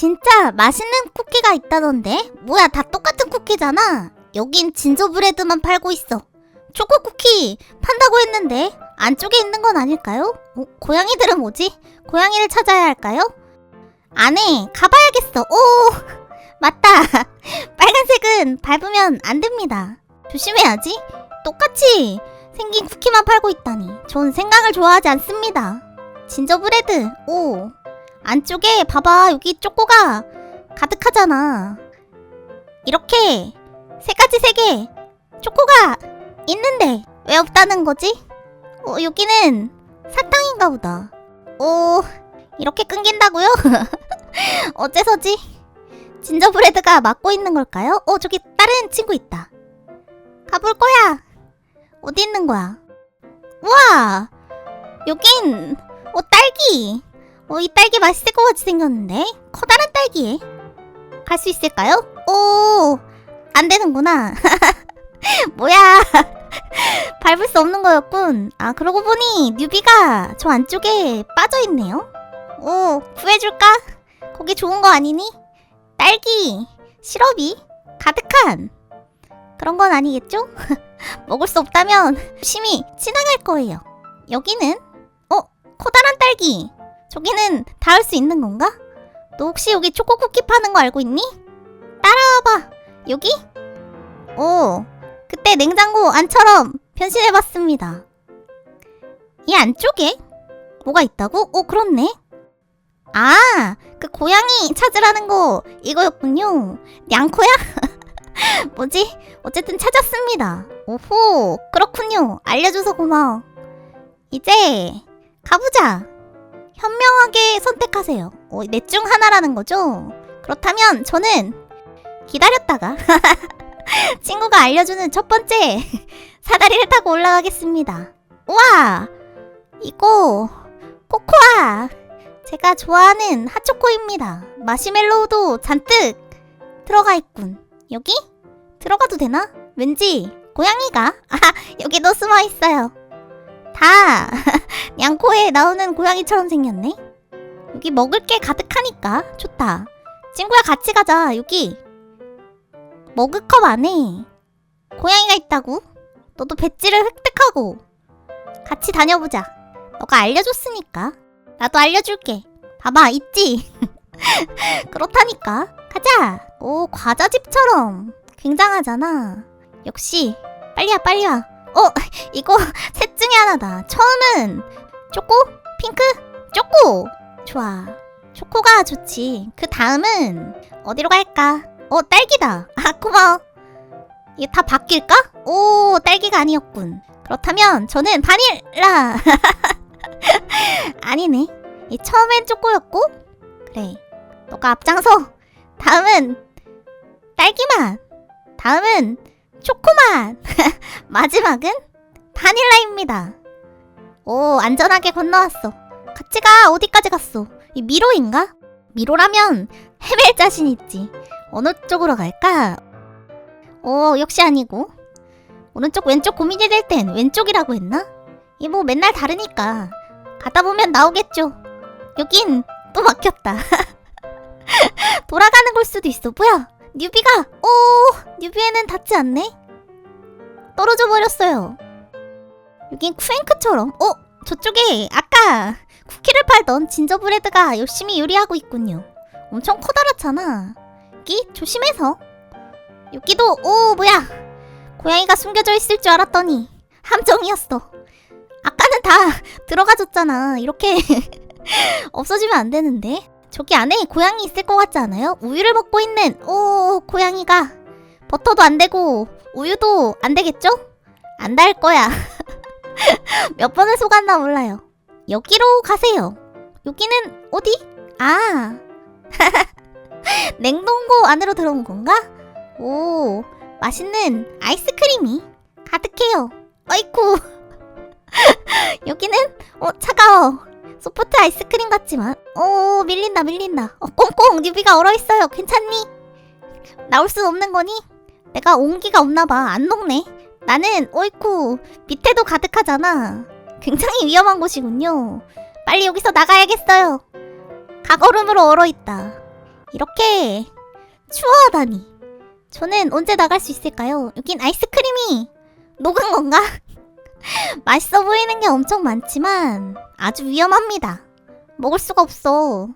진짜 맛있는 쿠키가 있다던데? 뭐야, 다 똑같은 쿠키잖아. 여긴 진저브레드만 팔고 있어. 초코 쿠키 판다고 했는데 안쪽에 있는 건 아닐까요? 어, 고양이들은 뭐지? 고양이를 찾아야 할까요? 안에 가봐야겠어. 오, 맞다. 빨간색은 밟으면 안 됩니다. 조심해야지. 똑같이 생긴 쿠키만 팔고 있다니. 전 생강을 좋아하지 않습니다. 진저브레드. 오. 안쪽에 봐봐. 여기 초코가 가득하잖아. 이렇게 세 가지 세개 초코가 있는데 왜 없다는 거지? 어, 여기는 사탕인가 보다. 오, 이렇게 끊긴다고요? 어째서지? 진저브레드가 막고 있는 걸까요? 어, 저기 다른 친구 있다. 가볼 거야. 어디 있는 거야? 우와! 여긴, 어, 딸기! 어, 이 딸기 맛있을 것 같이 생겼는데? 커다란 딸기에. 갈 수 있을까요? 오! 안 되는구나. 뭐야. 밟을 수 없는 거였군. 아, 그러고 보니 뉴비가 저 안쪽에 빠져있네요. 오, 구해줄까? 거기 좋은 거 아니니? 딸기, 시럽이 가득한 그런 건 아니겠죠? 먹을 수 없다면 조심히 지나갈 거예요. 여기는 어 커다란 딸기. 저기는 닿을 수 있는 건가? 너 혹시 여기 초코 쿠키 파는 거 알고 있니? 따라와봐. 여기? 오 그때 냉장고 안처럼 변신해봤습니다. 이 안쪽에 뭐가 있다고? 오 그렇네. 아, 그 고양이 찾으라는 거 이거였군요. 냥코야? 뭐지? 어쨌든 찾았습니다. 오호, 그렇군요. 알려줘서 고마워. 이제 가보자. 현명하게 선택하세요. 어, 넷중 하나라는 거죠? 그렇다면 저는 기다렸다가 친구가 알려주는 첫 번째 사다리를 타고 올라가겠습니다. 우와! 이거 코코아! 제가 좋아하는 핫초코입니다. 마시멜로우도 잔뜩 들어가 있군. 여기? 들어가도 되나? 왠지 고양이가 아 여기도 숨어 있어요. 다 양코에 나오는 고양이처럼 생겼네. 여기 먹을 게 가득하니까 좋다. 친구야 같이 가자. 여기 머그컵 안에 고양이가 있다고. 너도 배지를 획득하고 같이 다녀보자. 너가 알려줬으니까. 나도 알려줄게. 봐봐, 있지? 그렇다니까. 가자. 오, 과자집처럼. 굉장하잖아. 역시. 빨리 와, 빨리 와. 어, 이거 셋 중에 하나다. 처음은 초코? 핑크? 초코! 좋아. 초코가 좋지. 그 다음은 어디로 갈까? 어, 딸기다. 아, 고마워. 이게 다 바뀔까? 오, 딸기가 아니었군. 그렇다면 저는 바닐라. 아니네. 이 처음엔 초코였고, 그래. 너가 앞장서. 다음은 딸기맛. 다음은 초코맛. 마지막은 바닐라입니다. 오, 안전하게 건너왔어. 같이 가. 어디까지 갔어? 이 미로인가? 미로라면 헤맬 자신 있지. 어느 쪽으로 갈까? 오, 역시 아니고. 오른쪽 왼쪽 고민이 될 땐 왼쪽이라고 했나? 이 뭐 맨날 다르니까. 가다 보면 나오겠죠. 여긴 또 막혔다. 돌아가는 걸 수도 있어. 뭐야? 뉴비가 오 뉴비에는 닿지 않네. 떨어져 버렸어요. 여긴 쿠앤크처럼 어 저쪽에 아까 쿠키를 팔던 진저브레드가 열심히 요리하고 있군요. 엄청 커다랗잖아. 여기 조심해서. 여기도 오 뭐야? 고양이가 숨겨져 있을 줄 알았더니 함정이었어. 아까는 다 들어가줬잖아. 이렇게 없어지면 안 되는데. 저기 안에 고양이 있을 것 같지 않아요? 우유를 먹고 있는 오 고양이가 버터도 안 되고 우유도 안 되겠죠? 안 달 거야. 몇 번을 속았나 몰라요. 여기로 가세요. 여기는 어디? 아 냉동고 안으로 들어온 건가? 오 맛있는 아이스크림이 가득해요. 어이쿠 여기는 어 차가워. 소프트 아이스크림 같지만 오 밀린다 밀린다 어, 꽁꽁 뉴비가 얼어 있어요 괜찮니? 나올 수 없는 거니? 내가 온기가 없나봐 안 녹네 나는 어이쿠 밑에도 가득하잖아 굉장히 위험한 곳이군요 빨리 여기서 나가야겠어요 각얼음으로 얼어있다 이렇게 추워하다니. 저는 언제 나갈 수 있을까요? 여긴 아이스크림이 녹은 건가? 맛있어 보이는 게 엄청 많지만 아주 위험합니다. 먹을 수가 없어.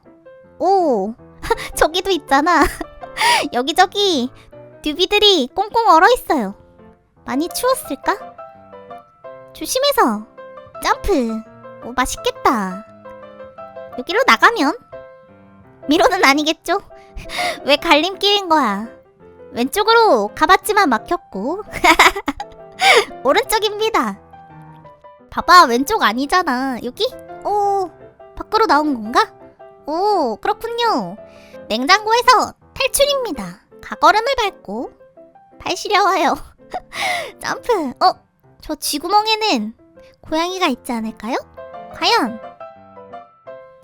오, 저기도 있잖아. 여기저기 듀비들이 꽁꽁 얼어 있어요. 많이 추웠을까? 조심해서 점프. 오, 맛있겠다. 여기로 나가면 미로는 아니겠죠? 왜 갈림길인 거야? 왼쪽으로 가봤지만 막혔고 오른쪽입니다. 봐봐 왼쪽 아니잖아. 여기? 오 밖으로 나온 건가? 오 그렇군요. 냉장고에서 탈출입니다. 가거름을 밟고 발 시려워요. 점프. 어? 저 쥐구멍에는 고양이가 있지 않을까요? 과연?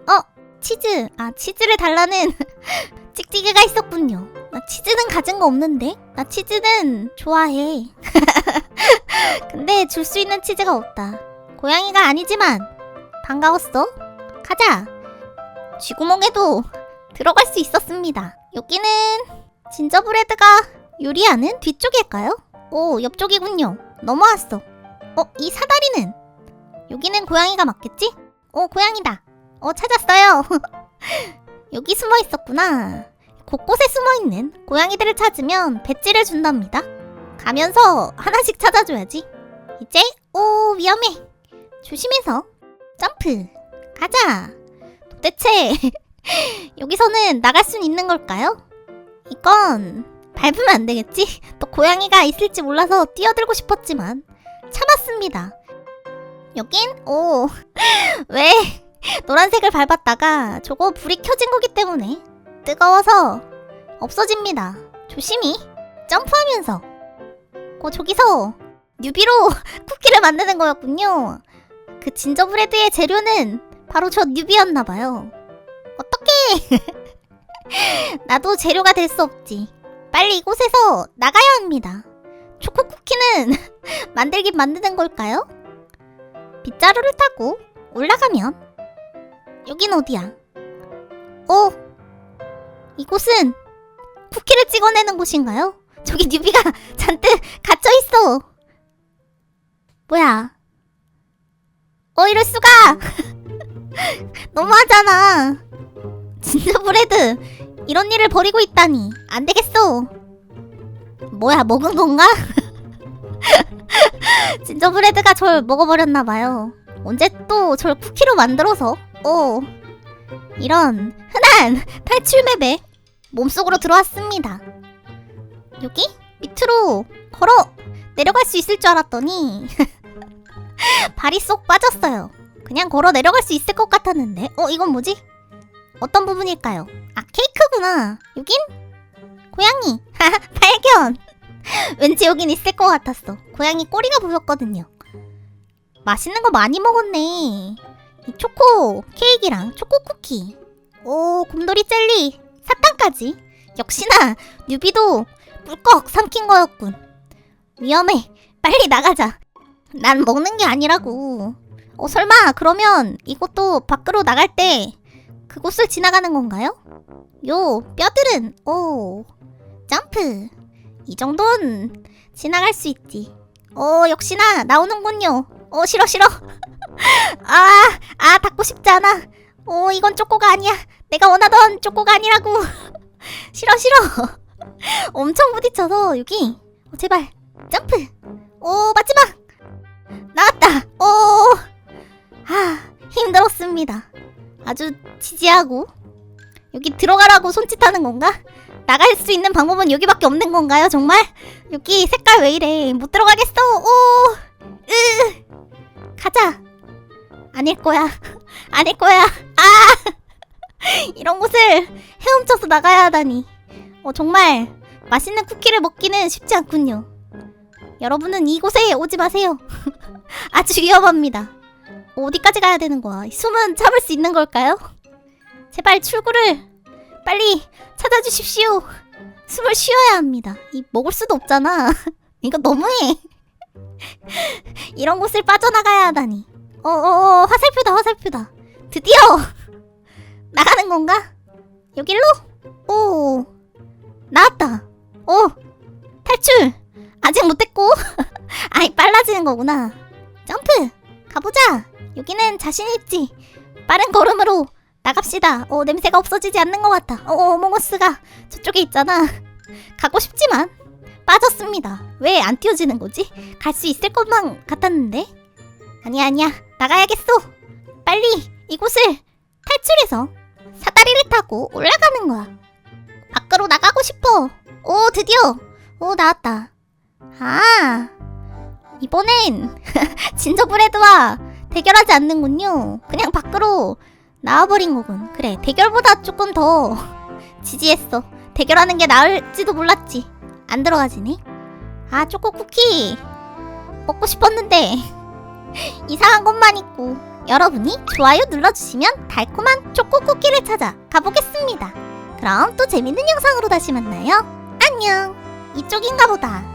어? 치즈. 아 치즈를 달라는 찍찍이가 있었군요. 나 치즈는 가진 거 없는데? 나 치즈는 좋아해. 근데 줄 수 있는 치즈가 없다. 고양이가 아니지만 반가웠어. 가자. 쥐구멍에도 들어갈 수 있었습니다. 여기는 진저브레드가 요리하는 뒤쪽일까요? 오, 옆쪽이군요. 넘어왔어. 어, 이 사다리는? 여기는 고양이가 맞겠지? 오, 고양이다. 어, 찾았어요. 여기 숨어 있었구나. 곳곳에 숨어 있는 고양이들을 찾으면 배지를 준답니다. 가면서 하나씩 찾아줘야지. 이제 오 위험해. 조심해서 점프. 가자. 도대체 여기서는 나갈 순 있는 걸까요? 이건 밟으면 안 되겠지? 또 고양이가 있을지 몰라서 뛰어들고 싶었지만 참았습니다. 여긴 오 왜 노란색을 밟았다가 저거 불이 켜진 거기 때문에 뜨거워서 없어집니다. 조심히 점프하면서 어 저기서 뉴비로 쿠키를 만드는 거였군요. 그 진저브레드의 재료는 바로 저 뉴비였나 봐요. 어떡해! 나도 재료가 될 수 없지. 빨리 이곳에서 나가야 합니다. 초코 쿠키는 만들긴 만드는 걸까요? 빗자루를 타고 올라가면 여긴 어디야? 어? 이곳은 쿠키를 찍어내는 곳인가요? 저기 뉴비가 잔뜩 갇혀 있어. 뭐야? 어 이럴 수가? 너무하잖아. 진짜 브레드 이런 일을 벌이고 있다니 안 되겠어. 뭐야 먹은 건가? 진저 브레드가 절 먹어버렸나 봐요. 언제 또 절 쿠키로 만들어서? 오 이런 흔한 탈출 맵에 몸속으로 들어왔습니다. 여기 밑으로 걸어 내려갈 수 있을 줄 알았더니 발이 쏙 빠졌어요. 그냥 걸어 내려갈 수 있을 것 같았는데, 어 이건 뭐지? 어떤 부분일까요? 아 케이크구나. 여긴 고양이. 발견. 왠지 여긴 있을 것 같았어. 고양이 꼬리가 보였거든요. 맛있는 거 많이 먹었네. 이 초코 케이크랑 초코 쿠키. 오 곰돌이 젤리 사탕까지. 역시나 뉴비도 꿀꺽 삼킨 거였군. 위험해. 빨리 나가자. 난 먹는 게 아니라고. 어, 설마, 그러면 이것도 밖으로 나갈 때 그곳을 지나가는 건가요? 요, 뼈들은, 오, 점프. 이 정도는 지나갈 수 있지. 어, 역시나 나오는군요. 어, 싫어, 싫어. 아, 아, 닫고 싶지 않아. 어, 이건 쪼꼬가 아니야. 내가 원하던 쪼꼬가 아니라고. 싫어, 싫어. 엄청 부딪혀서, 여기. 어, 제발, 점프. 오, 마지막. 나왔다. 오. 아, 힘들었습니다. 아주 지지하고. 여기 들어가라고 손짓하는 건가? 나갈 수 있는 방법은 여기밖에 없는 건가요, 정말? 여기 색깔 왜 이래? 못 들어가겠어. 오. 으. 가자. 아닐 거야. 아닐 거야. 아. 이런 곳을 헤엄쳐서 나가야 하다니. 어, 정말 맛있는 쿠키를 먹기는 쉽지 않군요. 여러분은 이곳에 오지 마세요. 아주 위험합니다. 어디까지 가야 되는 거야? 숨은 참을 수 있는 걸까요? 제발 출구를 빨리 찾아주십시오. 숨을 쉬어야 합니다. 이 먹을 수도 없잖아. 이거 너무해. 이런 곳을 빠져나가야 하다니. 어어어 화살표다 화살표다. 드디어 나가는 건가? 여길로? 오 나왔다 오 탈출 아직 못했고 아이 빨라지는 거구나 점프 가보자 여기는 자신 있지? 빠른 걸음으로 나갑시다. 어 냄새가 없어지지 않는 것 같아. 어 어몽어스가 저쪽에 있잖아. 가고 싶지만 빠졌습니다. 왜 안 띄워지는 거지? 갈 수 있을 것만 같았는데? 아니야 아니야. 나가야겠어. 빨리 이곳을 탈출해서 사다리를 타고 올라가는 거야. 밖으로 나가고 싶어. 오 드디어. 오 나왔다. 아 이번엔 진저브레드와 대결하지 않는군요. 그냥 밖으로 나와버린 거군. 그래 대결보다 조금 더 지지했어. 대결하는 게 나을지도 몰랐지. 안 들어가지네. 아 초코 쿠키 먹고 싶었는데 이상한 것만 있고. 여러분이 좋아요 눌러주시면 달콤한 초코 쿠키를 찾아 가보겠습니다. 그럼 또 재밌는 영상으로 다시 만나요. 안녕. 이쪽인가 보다